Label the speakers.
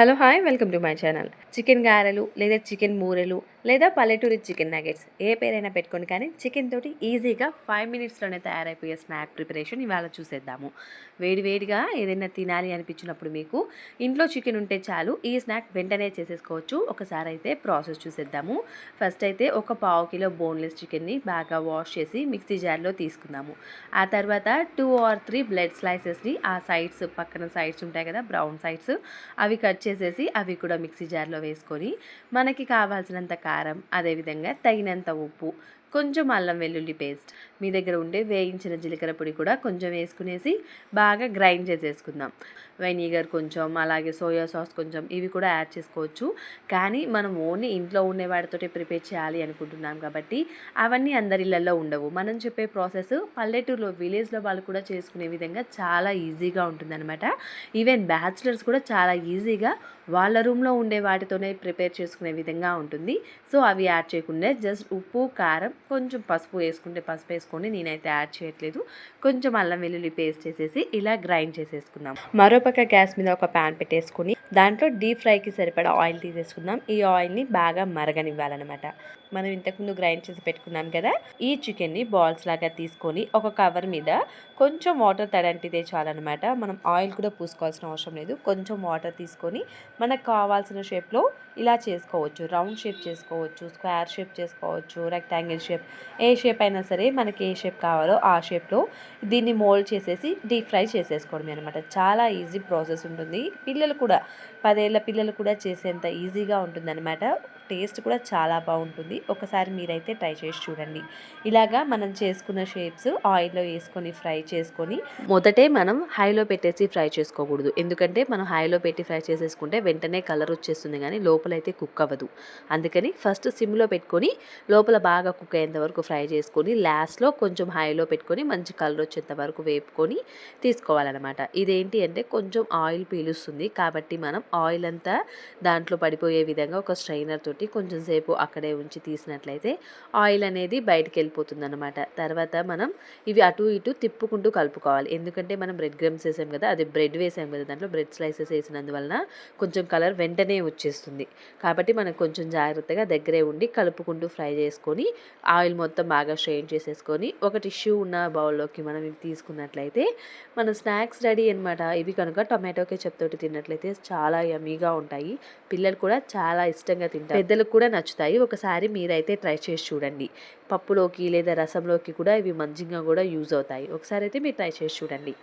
Speaker 1: Hello hi welcome to my channel chicken గారెలు లేదా chicken మూరెలు లేదా పల్లెటూరి చికెన్ నగెట్స్ ఏ పేరైనా పెట్టుకొని కానీ చికెన్ తోటి ఈజీగా ఫైవ్ మినిట్స్లోనే తయారైపోయే స్నాక్ ప్రిపరేషన్ ఇవాళ చూసేద్దాము. వేడి వేడిగా ఏదైనా తినాలి అనిపించినప్పుడు మీకు ఇంట్లో చికెన్ ఉంటే చాలు ఈ స్నాక్ వెంటనే చేసేసుకోవచ్చు. ఒకసారి అయితే ప్రాసెస్ చూసేద్దాము. ఫస్ట్ అయితే ఒక పావు కిలో బోన్లెస్ చికెన్ని బాగా వాష్ చేసి మిక్సీ జార్లో తీసుకుందాము. ఆ తర్వాత టూ ఆర్ త్రీ బ్లడ్ స్లైసెస్ని ఆ సైడ్స్ పక్కన సైడ్స్ ఉంటాయి కదా బ్రౌన్ సైడ్స్ అవి కట్ చేసేసి అవి కూడా మిక్సీ జార్లో వేసుకొని మనకి కావాల్సినంత కారం అదేవిధంగా తగినంత ఉప్పు కొంచెం అల్లం వెల్లుల్లి పేస్ట్ మీ దగ్గర ఉండే వేయించిన జీలకర్ర పొడి కూడా కొంచెం వేసుకునేసి బాగా గ్రైండ్ చేసేసుకుందాం. వెనిగర్ కొంచెం అలాగే సోయా సాస్ కొంచెం ఇవి కూడా యాడ్ చేసుకోవచ్చు. కానీ మనం ఓన్లీ ఇంట్లో ఉండే వాటితోటి ప్రిపేర్ చేయాలి అనుకుంటున్నాం కాబట్టి అవన్నీ అందరి ఉండవు. మనం చెప్పే ప్రాసెస్ పల్లెటూరులో విలేజ్లో వాళ్ళు కూడా చేసుకునే విధంగా చాలా ఈజీగా ఉంటుందన్నమాట. ఈవెన్ బ్యాచులర్స్ కూడా చాలా ఈజీగా వాళ్ళ రూమ్లో ఉండే వాటితోనే ప్రిపేర్ చేసుకునే విధంగా ఉంటుంది. సో అవి యాడ్ చేయకుండా జస్ట్ ఉప్పు కారం కొంచెం పసుపు వేసుకుంటే పసుపు వేసుకోండి నేనైతే యాడ్ చేయట్లేదు. కొంచెం అల్లం వెల్లుల్లి పేస్ట్ చేసేసి ఇలా గ్రైండ్ చేసేసుకుందాం. మరోపక్క గ్యాస్ మీద ఒక ప్యాన్ పెట్టేసుకుని దాంట్లో డీప్ ఫ్రైకి సరిపడా ఆయిల్ తీసేసుకుందాం. ఈ ఆయిల్ని బాగా మరగనివ్వాలన్నమాట. మనం ఇంతకుముందు గ్రైండ్ చేసి పెట్టుకున్నాం కదా ఈ చికెన్ని బాల్స్ లాగా తీసుకొని ఒక కవర్ మీద కొంచెం వాటర్ తడంటిదే చాలన్నమాట. మనం ఆయిల్ కూడా పూసుకోవాల్సిన అవసరం లేదు. కొంచెం వాటర్ తీసుకొని మనకు కావాల్సిన షేప్లో ఇలా చేసుకోవచ్చు. రౌండ్ షేప్ చేసుకోవచ్చు స్క్వేర్ షేప్ చేసుకోవచ్చు రెక్టాంగిల్ షేప్. ఏ షేప్ అయినా సరే మనకి ఏ షేప్ కావాలో ఆ షేప్లో దీన్ని మోల్డ్ చేసేసి డీప్ ఫ్రై చేసేసుకోవడమే అనమాట చాలా ఈజీ ప్రాసెస్ ఉంటుంది. పిల్లలు కూడా పదేళ్ళ పిల్లలు కూడా చేసేంత ఈజీగా ఉంటుందన్నమాట. టేస్ట్ కూడా చాలా బాగుంటుంది. ఒకసారి మీరైతే ట్రై చేసి చూడండి. ఇలాగా మనం చేసుకున్న షేప్స్ ఆయిల్లో వేసుకొని ఫ్రై చేసుకొని మొదటే మనం హైలో పెట్టేసి ఫ్రై చేసుకోకూడదు. ఎందుకంటే మనం హైలో పెట్టి ఫ్రై చేసేసుకుంటే వెంటనే కలర్ వచ్చేస్తుంది కానీ లోపల అయితే కుక్ అవ్వదు. అందుకని ఫస్ట్ సిమ్లో పెట్టుకొని లోపల బాగా కుక్ అయ్యేంత వరకు ఫ్రై చేసుకొని లాస్ట్లో కొంచెం హైలో పెట్టుకొని మంచి కలర్ వచ్చేంత వరకు వేపుకొని తీసుకోవాలన్నమాట. ఇదేంటి అంటే కొంచెం ఆయిల్ పీలుస్తుంది కాబట్టి మనం ఆయిల్ అంతా దాంట్లో పడిపోయే విధంగా ఒక స్ట్రైనర్ తోటి కొంచెం సేపు అక్కడే ఉంచి తీసినట్లయితే ఆయిల్ అనేది బయటికి వెళ్ళిపోతుంది అనమాట తర్వాత మనం ఇవి అటు ఇటు తిప్పుకుంటూ కలుపుకోవాలి. ఎందుకంటే మనం బ్రెడ్ గ్రమ్స్ వేసాం కదా అది బ్రెడ్ వేసాం కదా దాంట్లో బ్రెడ్ స్లైసెస్ వేసినందువలన కొంచెం కలర్ వెంటనే వచ్చేస్తుంది. కాబట్టి మనం కొంచెం జాగ్రత్తగా దగ్గరే ఉండి కలుపుకుంటూ ఫ్రై చేసుకొని ఆయిల్ మొత్తం బాగా స్ట్రెయిన్ చేసేసుకొని ఒక టిష్యూ ఉన్న బౌల్లోకి మనం ఇవి తీసుకున్నట్లయితే మన స్నాక్స్ రెడీ అనమాట ఇవి కనుక టొమాటో కెచప్ తోటి తిన్నట్లయితే చాలా యమీగా ఉంటాయి. పిల్లలు కూడా చాలా ఇష్టంగా తింటారు. పెద్దలకు కూడా నచ్చుతాయి. ఒకసారి మీరైతే ట్రై చేసి చూడండి. పప్పులోకి లేదా రసంలోకి కూడా ఇవి మంచిగా కూడా యూజ్ అవుతాయి. ఒకసారి అయితే మీరు ట్రై చేసి చూడండి.